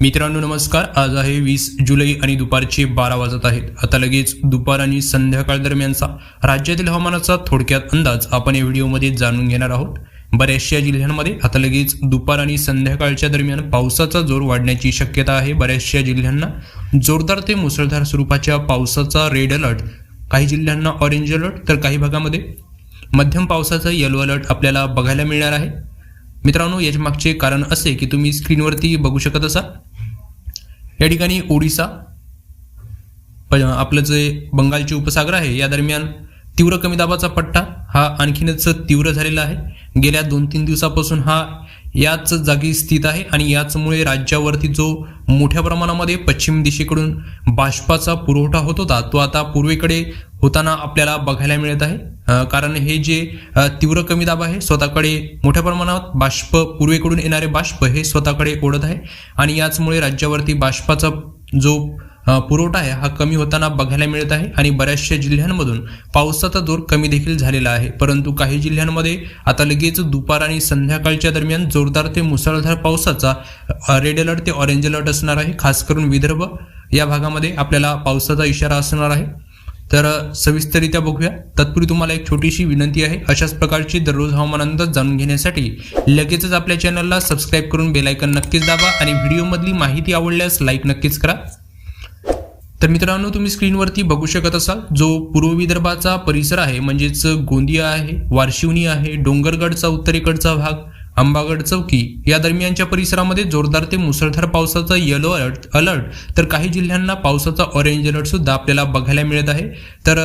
मित्रांनो नमस्कार. आज आहे वीस जुलै आणि दुपारचे बारा वाजत आहेत. आता लगेच दुपार आणि संध्याकाळ दरम्यानचा राज्यातील हवामानाचा थोडक्यात अंदाज आपण या व्हिडिओमध्ये जाणून घेणार आहोत. बऱ्याचशा जिल्ह्यांमध्ये आता लगेच दुपार आणि संध्याकाळच्या दरम्यान पावसाचा जोर वाढण्याची शक्यता आहे. बऱ्याचशा जिल्ह्यांना जोरदार ते मुसळधार स्वरूपाच्या पावसाचा रेड अलर्ट काही जिल्ह्यांना ऑरेंज अलर्ट तर काही भागामध्ये मध्यम पावसाचा येलो अलर्ट आपल्याला बघायला मिळणार आहे. मित्रांनो याच्या मागचे कारण असे की तुम्ही स्क्रीनवरती बघू शकत असाल. या ठिकाणी ओडिसा प- आपलं जे बंगालचे उपसागर आहे या दरम्यान तीव्र कमी दाबाचा पट्टा हा आणखीनच तीव्र झालेला आहे. गेल्या दोन तीन दिवसापासून हा याच जागी स्थित आहे आणि याचमुळे राज्यावरती जो मोठ्या प्रमाणामध्ये पश्चिम दिशेकडून बाष्पाचा पुरवठा होत होता तो आता पूर्वेकडे होताना आपल्याला बघायला मिळत आहे. कारण हे जे तीव्र कमी दाब आहे स्वतःकडे मोठ्या प्रमाणात बाष्प पूर्वेकडून येणारे बाष्प हे स्वतःकडे ओढत आहे. आणि याचमुळे राज्यावरती बाष्पाचा जो पुरवठा आहे हा कमी होताना बघायला मिळत आहे. आणि बऱ्याचशा जिल्ह्यांमधून पावसाचा जोर कमी देखील झालेला आहे. परंतु काही जिल्ह्यांमध्ये आता लगेच दुपार आणि संध्याकाळच्या दरम्यान जोरदार ते मुसळधार पावसाचा रेड अलर्ट ते ऑरेंज अलर्ट असणार आहे. खास करून विदर्भ या भागामध्ये आपल्याला पावसाचा इशारा असणार आहे. तर सविस्तरित्या बघूया. तत्पूर्वी तुम्हाला एक छोटीशी विनंती आहे. अशाच प्रकारची दररोज हवामान अंदाज जाणून घेण्यासाठी लगेचच आपल्या चॅनलला सबस्क्राईब करून बेलायकन नक्कीच दाबा आणि व्हिडिओमधली माहिती आवडल्यास लाईक नक्कीच करा. तर मित्रांनो तुम्ही स्क्रीनवरती बघू शकत असाल जो पूर्व विदर्भाचा परिसर आहे म्हणजेच गोंदिया आहे वारशिवनी आहे डोंगरगडचा उत्तरेकडचा भाग अंबागड चौकी या दरम्यानच्या परिसरामध्ये जोरदार ते मुसळधार पावसाचा येलो अलर्ट अलर्ट तर काही जिल्ह्यांना पावसाचा ऑरेंज अलर्ट सुद्धा आपल्याला बघायला मिळत आहे. तर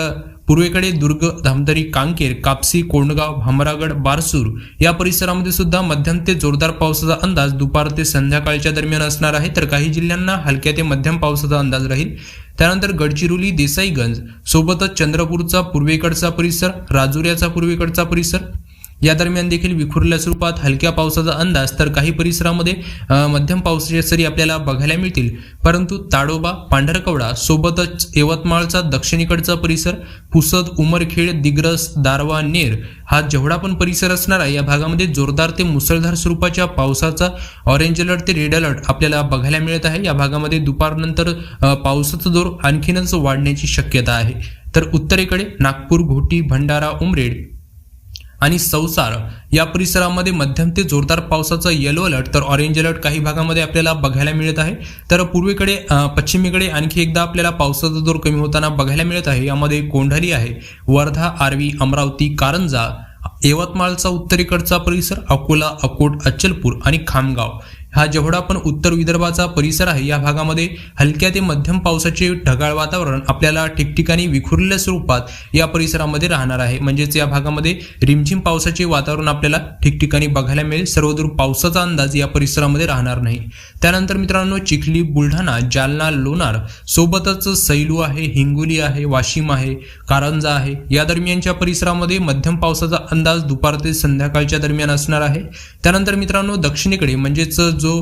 पूर्वेकडे दुर्ग धामदरी कांकेर कापसी कोंडगाव भामरागड बारसूर या परिसरामध्ये सुद्धा मध्यम ते जोरदार पावसाचा अंदाज दुपार ते संध्याकाळच्या दरम्यान असणार आहे. तर काही जिल्ह्यांना हलक्या ते मध्यम पावसाचा अंदाज राहील. त्यानंतर गडचिरोली देसाईगंज सोबतच चंद्रपूरचा पूर्वेकडचा परिसर राजुऱ्याचा पूर्वेकडचा परिसर या दरम्यान देखील विखुरल्या स्वरूपात हलक्या पावसाचा अंदाज तर काही परिसरामध्ये मध्यम पावसाच्या सरी आपल्याला बघायला मिळतील. परंतु ताडोबा पांढरकवडा सोबतच यवतमाळचा दक्षिणेकडचा परिसर पुसद उमरखेड दिग्रस दारवा नेर हा जेवढा पण परिसर असणारा या भागामध्ये जोरदार ते मुसळधार स्वरूपाच्या पावसाचा ऑरेंज अलर्ट ते रेड अलर्ट आपल्याला बघायला मिळत आहे. या भागामध्ये दुपारनंतर पावसाचा जोर आणखीनच वाढण्याची शक्यता आहे. तर उत्तरेकडे नागपूर घोटी भंडारा उमरेड आणि संसार. या परिसरामध्ये मध्यम ते जोरदार पावसाचा येलो अलर्ट तर ऑरेंज अलर्ट काही भागामध्ये आपल्याला बघायला मिळत आहे. तर पूर्वेकडे पश्चिमेकडे आणखी एकदा आपल्याला पावसाचा जोर कमी होताना बघायला मिळत आहे. यामध्ये कोंढाली आहे वर्धा आर्वी अमरावती कारंजा यवतमाळचा उत्तरेकडचा परिसर अकोला अकोट अचलपूर आणि खामगाव. हा जेवढा पण उत्तर विदर्भाचा परिसर आहे या भागामध्ये हलक्या ते मध्यम पावसाचे ढगाळ वातावरण आपल्याला ठिकठिकाणी विखुरलेल्या स्वरूपात या परिसरामध्ये राहणार आहे. म्हणजेच या भागामध्ये रिमझिम पावसाचे वातावरण आपल्याला ठिकठिकाणी बघायला मिळेल. सर्वदूर पावसाचा अंदाज या परिसरामध्ये राहणार नाही. त्यानंतर मित्रांनो चिखली बुलढाणा जालना लोणार सोबतच सैलू आहे हिंगोली आहे वाशिम आहे कारंजा आहे. या दरम्यानच्या परिसरामध्ये मध्यम पावसाचा अंदाज दुपार ते संध्याकाळच्या दरम्यान असणार आहे. त्यानंतर मित्रांनो दक्षिणेकडे म्हणजेच जो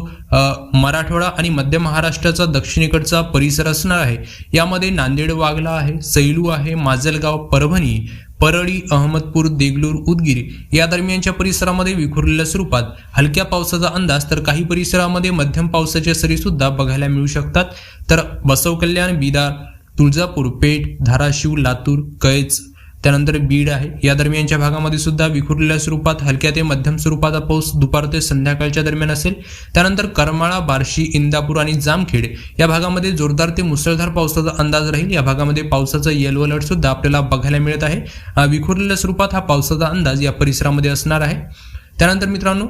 मराठवाडा आणि मध्य महाराष्ट्राचा दक्षिणेकडचा परिसर असणार आहे यामध्ये नांदेड वागला आहे सैलू आहे माजलगाव परभणी परळी अहमदपूर देगलूर उदगीर या दरम्यानच्या परिसरामध्ये विखुरलेल्या स्वरूपात हलक्या पावसाचा अंदाज तर काही परिसरामध्ये मध्यम पावसाच्या सरी सुद्धा बघायला मिळू शकतात. तर बसव कल्याण बिदार तुळजापूर पेठ धाराशिव लातूर कैच त्यानंतर बीड आहे. या दरम्यानच्या भागामध्ये सुद्धा विखुरलेल्या स्वरूपात हलक्या ते मध्यम स्वरूपाचा पाऊस दुपार ते संध्याकाळच्या दरम्यान असेल. त्यानंतर करमाळा बार्शी इंदापूर आणि जामखेड या भागामध्ये जोरदार ते मुसळधार पावसाचा अंदाज राहील. या भागामध्ये पावसाचा येलो अलर्ट सुद्धा आपल्याला बघायला मिळत आहे. विखुरलेल्या स्वरूपात हा पावसाचा अंदाज या परिसरामध्ये असणार आहे. त्यानंतर मित्रांनो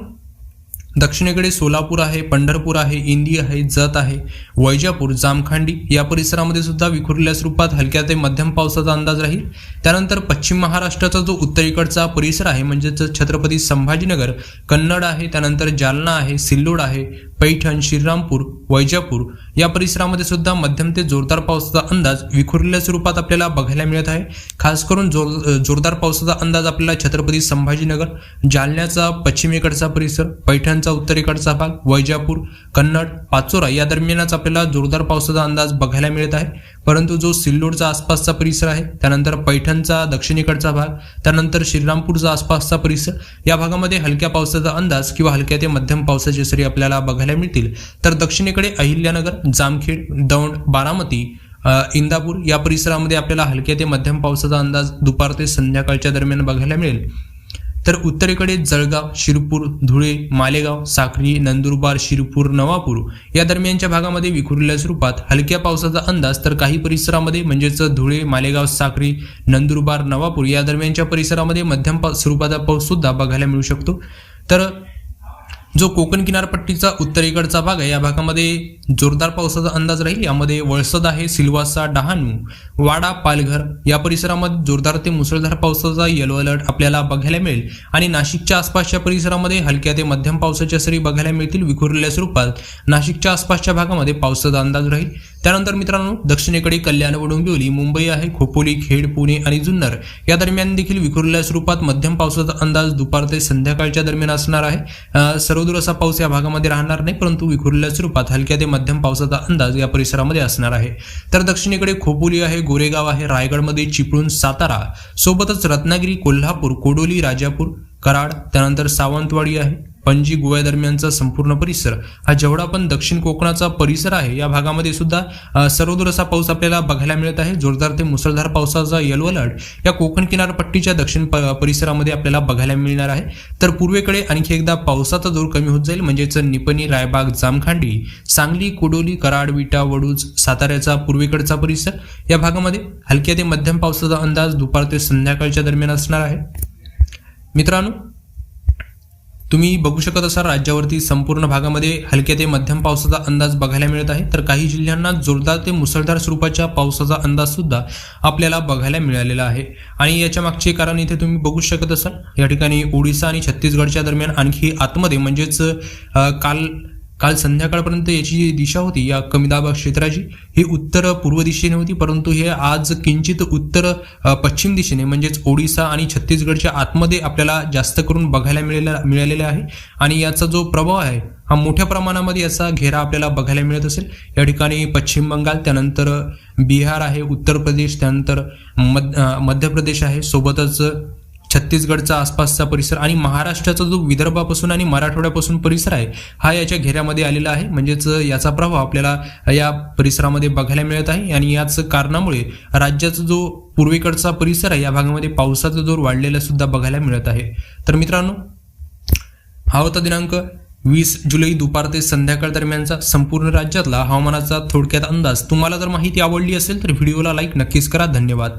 दक्षिणेकडे सोलापूर आहे पंढरपूर आहे इंदी आहे जत आहे वैजापूर जामखांडी या परिसरामध्ये सुद्धा विखुरलेल्या स्वरूपात हलक्या ते मध्यम पावसाचा अंदाज राहील. त्यानंतर पश्चिम महाराष्ट्राचा जो उत्तरेकडचा परिसर आहे म्हणजेच छत्रपती संभाजीनगर कन्नड आहे त्यानंतर जालना आहे सिल्लोड आहे पैठण श्रीरामपूर वैजापूर या परिसरामध्ये सुद्धा मध्यम ते जोरदार पावसाचा अंदाज विखुरलेल्या स्वरूपात आपल्याला बघायला मिळत आहे. खास करून जोर जोरदार पावसाचा अंदाज आपल्याला छत्रपती संभाजीनगर जालन्याचा पश्चिमेकडचा परिसर पैठणचा उत्तरेकडचा भाग वैजापूर कन्नड पाचोरा या दरम्यानच आपल्याला जोरदार पावसाचा अंदाज बघायला मिळत आहे. परंतु जो सिल्लोडचा आसपासचा परिसर आहे त्यानंतर पैठणचा दक्षिणेकडचा भाग त्यानंतर श्रीरामपूरचा आसपासचा परिसर या भागामध्ये हलक्या पावसाचा अंदाज किंवा हलक्या ते मध्यम पावसाचे सरी आपल्याला बघायला मिळतील. तर दक्षिणेकडे दुसरीकडे अहिल्यानगर जामखेड दौंड बारामती इंदापूर या परिसरामध्ये आपल्याला हलक्या ते मध्यम पावसाचा अंदाज दुपार ते संध्याकाळच्या दरम्यान बघायला मिळेल. तर उत्तरेकडे जळगाव शिरपूर धुळे मालेगाव साक्री नंदुरबार शिरपूर नवापूर या दरम्यानच्या भागामध्ये विखुरलेल्या स्वरूपात हलक्या पावसाचा अंदाज तर काही परिसरामध्ये म्हणजेच धुळे मालेगाव साक्री नंदुरबार नवापूर या दरम्यानच्या परिसरामध्ये मध्यम पा- स्वरूपाचा पाऊस सुद्धा बघायला मिळू शकतो. तर जो कोकण किनारपट्टीचा उत्तरेकडचा भाग आहे या भागामध्ये जोरदार पावसाचा अंदाज राहील. यामध्ये वळसद आहे सिल्वासा डहाणू वाडा पालघर या परिसरामध्ये जोरदार ते मुसळधार पावसाचा येलो अलर्ट आपल्याला बघायला मिळेल. आणि नाशिकच्या आसपासच्या परिसरामध्ये हलक्या ते मध्यम पावसाच्या सरी बघायला मिळतील. विखुरलेल्या स्वरूपात नाशिकच्या आसपासच्या भागामध्ये पावसाचा अंदाज राहील. त्यानंतर मित्रांनो दक्षिणेकडे कल्याण वडोंबिवली मुंबई आहे खोपोली खेड पुणे आणि जुन्नर. या दरम्यान देखील विखुरलेल्या स्वरूपात मध्यम पावसाचा अंदाज दुपार ते संध्याकाळच्या दरम्यान असणार आहे. सर्वदूर असा पाऊस या भागामध्ये राहणार नाही परंतु विखुरलेल्या स्वरूपात हलक्या ते मध्यम पावसाचा अंदाज या परिसरामध्ये असणार आहे. तर दक्षिणेकडे खोपोली आहे गोरेगाव आहे रायगडमध्ये चिपळूण सातारा. सोबतच रत्नागिरी कोल्हापूर कोडोली राजापूर कराड त्यानंतर सावंतवाडी आहे. पणजी गोव्या दरम्यानचा संपूर्ण परिसर हा जेवढा पण दक्षिण कोकणाचा परिसर आहे या भागामध्ये सुद्धा सर्वदूर असा पाऊस आपल्याला बघायला मिळत आहे. जोरदार ते मुसळधार पावसाचा येलो अलर्ट या कोकण किनारपट्टीच्या दक्षिण प- परिसरामध्ये आपल्याला बघायला मिळणार आहे. तर पूर्वेकडे आणखी एकदा पावसाचा जोर कमी होत जाईल म्हणजेच निपणी रायबाग जामखांडी सांगली कुडोली कराड विटा वडूज साताऱ्याचा पूर्वेकडचा परिसर या भागामध्ये हलक्या ते मध्यम पावसाचा अंदाज दुपार ते संध्याकाळच्या दरम्यान असणार आहे. मित्रांनो तुम्ही बघू शकत असाल राज्यावरती संपूर्ण भागामध्ये हलक्या ते मध्यम पावसाचा अंदाज बघायला मिळत आहे. तर काही जिल्ह्यांना जोरदार ते मुसळधार स्वरूपाच्या पावसाचा अंदाज सुद्धा आपल्याला बघायला मिळालेला आहे. आणि याच्या मागचे कारण इथे तुम्ही बघू शकत असाल. या ठिकाणी ओडिसा आणि छत्तीसगडच्या दरम्यान आणखी आतमध्ये म्हणजेच काल काल संध्याकाळपर्यंत याची जी दिशा होती या कमी दाबा क्षेत्राची ही उत्तर पूर्व दिशेने होती परंतु हे आज किंचित उत्तर पश्चिम दिशेने म्हणजेच ओडिसा आणि छत्तीसगडच्या आतमध्ये आपल्याला जास्त करून बघायला मिळालेला मिळालेला आहे. आणि याचा जो प्रभाव आहे हा मोठ्या प्रमाणामध्ये याचा घेरा आपल्याला बघायला मिळत असेल. या ठिकाणी पश्चिम बंगाल त्यानंतर बिहार आहे उत्तर प्रदेश त्यानंतर मध्य मध्य प्रदेश आहे. सोबतच छत्तीसगडचा आसपासचा परिसर आणि महाराष्ट्राचा जो विदर्भापासून आणि मराठवाड्यापासून परिसर आहे हा याच्या घेऱ्यामध्ये आलेला आहे. म्हणजेच याचा प्रभाव आपल्याला या परिसरामध्ये बघायला मिळत आहे आणि याच कारणामुळे राज्याचा जो पूर्वेकडचा परिसर आहे या भागामध्ये पावसाचा जोर वाढलेला सुद्धा बघायला मिळत आहे. तर मित्रांनो हा होता दिनांक वीस जुलै दुपार ते संध्याकाळ दरम्यानचा संपूर्ण राज्यातला हवामानाचा थोडक्यात अंदाज. तुम्हाला जर माहिती आवडली असेल तर व्हिडिओला लाईक नक्कीच करा. धन्यवाद.